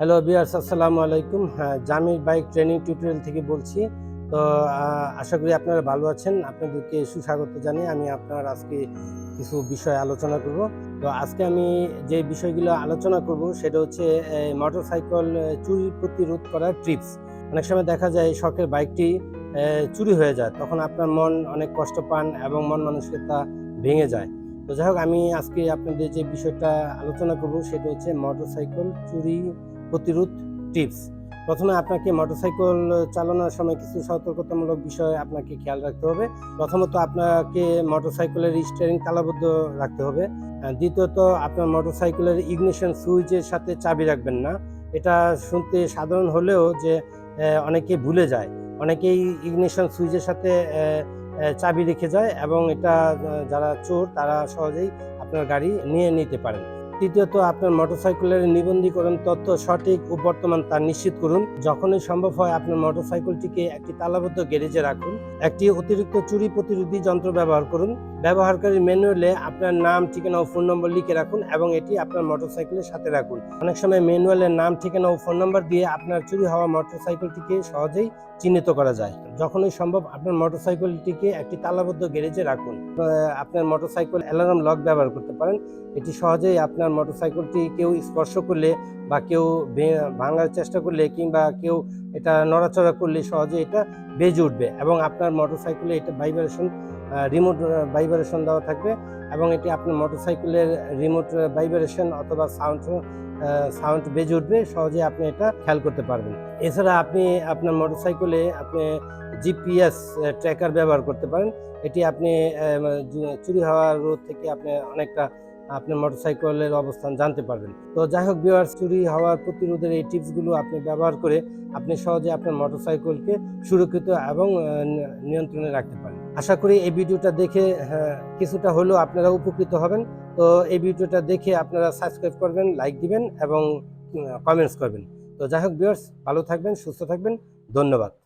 Hello বিয়ার্স আসসালামু আলাইকুম। হ্যাঁ জামির বাইক ট্রেনিং টিউটোরিয়াল থেকে বলছি। তো আশা করি আপনারা ভালো আছেন। আপনাদেরকে সুস্বাগত জানিয়ে আমি আপনার আজকে কিছু বিষয় আলোচনা করব। তো, আজকে আমি যে বিষয়গুলো আলোচনা করব, সেটা হচ্ছে মোটরসাইকেল চুরি প্রতিরোধ করার ট্রিপস অনেক সময় দেখা যায়, শখের বাইকটি চুরি হয়ে যায়। তখন আপনার মন অনেক কষ্ট পান এবং মন মানসিকতা ভেঙে যায়। তো যাই হোক, আমি আজকে আপনাদের যে বিষয়টা আলোচনা করব, সেটা হচ্ছে মোটরসাইকেল চুরি প্রতিরোধ টিপস প্রথমে আপনাকে মোটরসাইকেল চালানোর সময় কিছু সতর্কতামূলক বিষয় আপনাকে খেয়াল রাখতে হবে। প্রথমত আপনাকে মোটরসাইকেলের স্টিয়ারিং তালাবদ্ধ রাখতে হবে। দ্বিতীয়ত আপনার মোটরসাইকেলের ইগনিশন সুইচের সাথে চাবি রাখবেন না। এটা শুনতে সাধারণ হলেও যে অনেকে ভুলে যায়। অনেকেই ইগনিশন সুইচের সাথে চাবি রেখে যায় এবং এটা যারা চোর তারা সহজেই আপনার গাড়ি নিয়ে নিতে পারেন। তৃতীয়ত, আপনার মোটরসাইকেলের নিবন্ধীকরণ তথ্য সঠিক ও বর্তমান তা নিশ্চিত করুন। যখনই সম্ভব হয়, আপনার মোটরসাইকেলটিকে একটি তালাবদ্ধ গ্যারেজে রাখুন। একটি অতিরিক্ত চুরি প্রতিরোধী যন্ত্র ব্যবহার করুন। ব্যবহারকারীর ম্যানুয়ালে আপনার নাম, ঠিকানা ও ফোন নম্বর লিখে রাখুন এবং এটি আপনার মোটরসাইকেলের সাথে রাখুন। অনেক সময় ম্যানুয়ালের নাম, ঠিকানা ও ফোন নম্বর দিয়ে আপনার চুরি হওয়া মোটরসাইকেলটিকে সহজেই চিহ্নিত করা যায়। যখনই সম্ভব, আপনার মোটরসাইকেলটিকে একটি তালাবদ্ধ গ্যারেজে রাখুন। আপনার মোটরসাইকেল অ্যালার্ম লক ব্যবহার করতে পারেন। এটি সহজেই আপনার মোটরসাইকেলটি কেউ স্পর্শ করলে বা কেউ ভাঙার চেষ্টা করলে কিংবা কেউ এটা নড়াচড়া করলে সহজে এটা বেজে উঠবে এবং আপনার মোটরসাইকেলে এটা ভাইব্রেশন রিমোট ভাইব্রেশন দেওয়া থাকবে এবং এটি আপনার মোটরসাইকেলের রিমোট ভাইব্রেশন অথবা সাউন্ড সাউন্ড বেজে উঠবে, সহজে আপনি এটা খেয়াল করতে পারবেন। এছাড়া আপনি আপনার মোটরসাইকেলে আপনি জিপিএস ট্র্যাকার ব্যবহার করতে পারেন। এটি আপনি চুরি হওয়ার রোধ থেকে আপনি অনেকটা আপনার মোটরসাইকেলের অবস্থান জানতে পারবেন। তো যাই হোক ভিউয়ার্স চুরি হওয়ার প্রতিরোধের এই টিপসগুলো আপনি ব্যবহার করে আপনি সহজে আপনার মোটরসাইকেলকে সুরক্ষিত এবং নিয়ন্ত্রণে রাখতে পারেন। আশা করি এই ভিডিওটা দেখে হ্যাঁ, কিছুটা হলেও আপনারা উপকৃত হবেন। তো এই ভিডিওটা দেখে আপনারা সাবস্ক্রাইব করবেন লাইক দিবেন এবং কমেন্টস করবেন। তো যাই হোক ভিউয়ার্স ভালো থাকবেন সুস্থ থাকবেন। ধন্যবাদ।